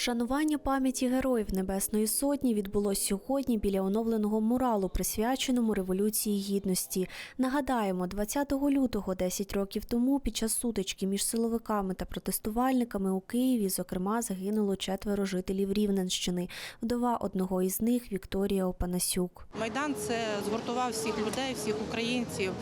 Вшанування пам'яті героїв Небесної Сотні відбулось сьогодні біля оновленого муралу, присвяченому Революції Гідності. Нагадаємо, 20 лютого, 10 років тому, під час сутички між силовиками та протестувальниками у Києві, зокрема, загинуло четверо жителів Рівненщини. Вдова одного із них Вікторія Опанасюк. Майдан це згуртував всіх людей, всіх українців.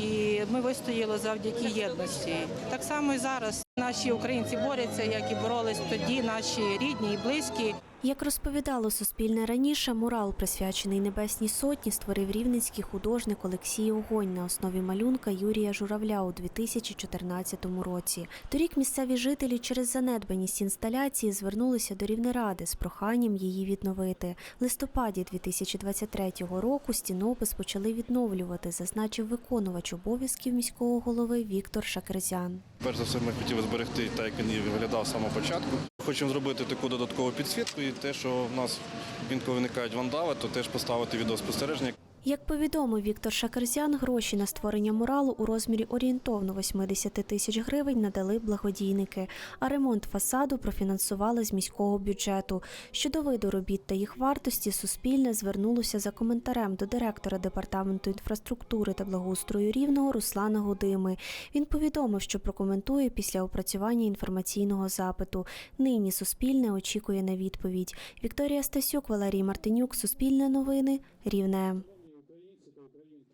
І ми вистояли завдяки єдності. Так само і зараз наші українці борються, як і боролись тоді, наші рідні і близькі. Як розповідало Суспільне раніше, мурал, присвячений Небесній Сотні, створив рівненський художник Олексій Огонь на основі малюнка Юрія Журавля у 2014 році. Торік місцеві жителі через занедбаність інсталяції звернулися до Рівнеради з проханням її відновити. В листопаді 2023 року стінопис почали відновлювати, зазначив виконувач обов'язків міського голови Віктор Шакерзян. Перш за все, ми хотіли зберегти так, як він виглядав з самого початку. Хочемо зробити таку додаткову підсвітку і те, що в нас інколи виникають вандали, то теж поставити відеоспостереження. Як повідомив Віктор Шакерзян, гроші на створення муралу у розмірі орієнтовно 80 тисяч гривень надали благодійники, а ремонт фасаду профінансували з міського бюджету. Щодо виду робіт та їх вартості, Суспільне звернулося за коментарем до директора департаменту інфраструктури та благоустрою рівного Руслана Гудими. Він повідомив, що прокоментує після опрацювання інформаційного запиту. Нині Суспільне очікує на відповідь. Вікторія Стасюк, Валерій Мартинюк, Суспільне новини, Рівне.